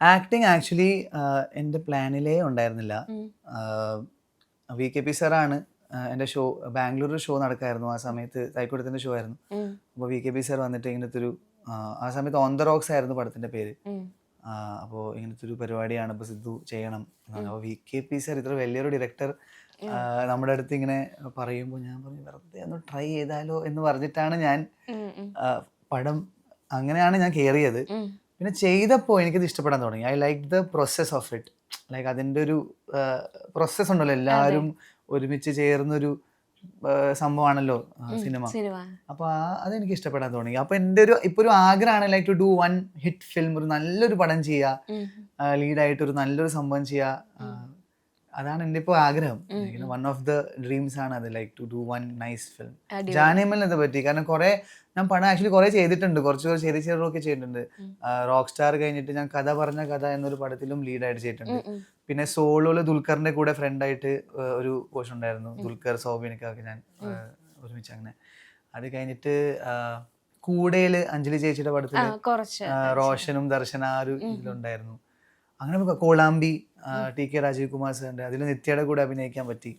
Acting actually എന്റെ പ്ലാനിലേ ഉണ്ടായിരുന്നില്ല. V K P സാറാണ് എന്റെ ഷോ ബാംഗ്ലൂർ ഷോ നടക്കായിരുന്നു ആ സമയത്ത് തൈക്കൂടത്തിന്റെ ഷോ ആയിരുന്നു. അപ്പോൾ വി കെ പി സാർ വന്നിട്ട് ഇങ്ങനത്തെ ഒരു ആ, സമയത്ത് ഓൺ ദ റോക്സ് ആയിരുന്നു പടത്തിന്റെ പേര്. അപ്പോൾ ഇങ്ങനത്തെ ഒരു പരിപാടിയാണ് ഇപ്പോൾ സിദ്ധു ചെയ്യണം അപ്പോൾ വി കെ പി സാർ ഇത്ര വലിയൊരു ഡയറക്ടർ നമ്മുടെ അടുത്ത് ഇങ്ങനെ പറയുമ്പോൾ ഞാൻ പറഞ്ഞു വെറുതെ ഒന്ന് ട്രൈ ചെയ്താലോ എന്ന് പറഞ്ഞിട്ടാണ് ഞാൻ. പടം അങ്ങനെയാണ് ഞാൻ കയറിയത്. പിന്നെ ചെയ്തപ്പോൾ എനിക്കത് ഇഷ്ടപ്പെടാൻ തുടങ്ങി. I like the process of it like അതിന്റെ ഒരു പ്രോസസ് ഉണ്ടല്ലോ. എല്ലാവരും ഒരുമിച്ച് ചേർന്നൊരു സംഭവമാണല്ലോ സിനിമ. അപ്പൊ അതെനിക്ക് ഇഷ്ടപ്പെടാൻ തുടങ്ങി. അപ്പൊ എന്റെ ഒരു ഇപ്പൊ ഒരു ആഗ്രഹമാണ് like to do one hit film ഒരു നല്ലൊരു പടം ചെയ്യുക. ലീഡായിട്ട് ഒരു നല്ലൊരു സംഭവം ചെയ്യുക അതാണ് എന്റെ ഇപ്പോൾ ആഗ്രഹം വൺ ഓഫ് ദ ഡ്രീംസ് ആണ് അത് like to do one nice film അടിപൊളി. ജാനിമലിനെ പറ്റി. കാരണം കുറെ ഞാൻ പണം ആക്ച്വലി കുറെ ചെയ്തിട്ടുണ്ട്. കുറച്ച് കുറച്ച് ചെറിയ ചെറുതൊക്കെ ചെയ്തിട്ടുണ്ട്. റോക്ക് സ്റ്റാർ കഴിഞ്ഞിട്ട് ഞാൻ കഥ പറഞ്ഞ കഥ എന്നൊരു പടത്തിലും ലീഡായിട്ട് ചെയ്തിട്ടുണ്ട്. പിന്നെ സോളോയിൽ ദുൽഖറിന്റെ കൂടെ ഫ്രണ്ടായിട്ട് ഒരു പോഷൻ ഉണ്ടായിരുന്നു. ദുൽഖർ സൗബിനൊക്കെ ഞാൻ ഒരുമിച്ച് അങ്ങനെ. അത് കഴിഞ്ഞിട്ട് കൂടെയിൽ അഞ്ജലി ചേച്ചിയുടെ പടത്തിൽ റോഷനും ദർശന ആ ഒരു ഇതിലുണ്ടായിരുന്നു. അങ്ങനെ കോളാമ്പി ടി കെ രാജീവ് കുമാർ സാറിന്റെ അതിൽ നിത്യയുടെ കൂടെ അഭിനയിക്കാൻ പറ്റി.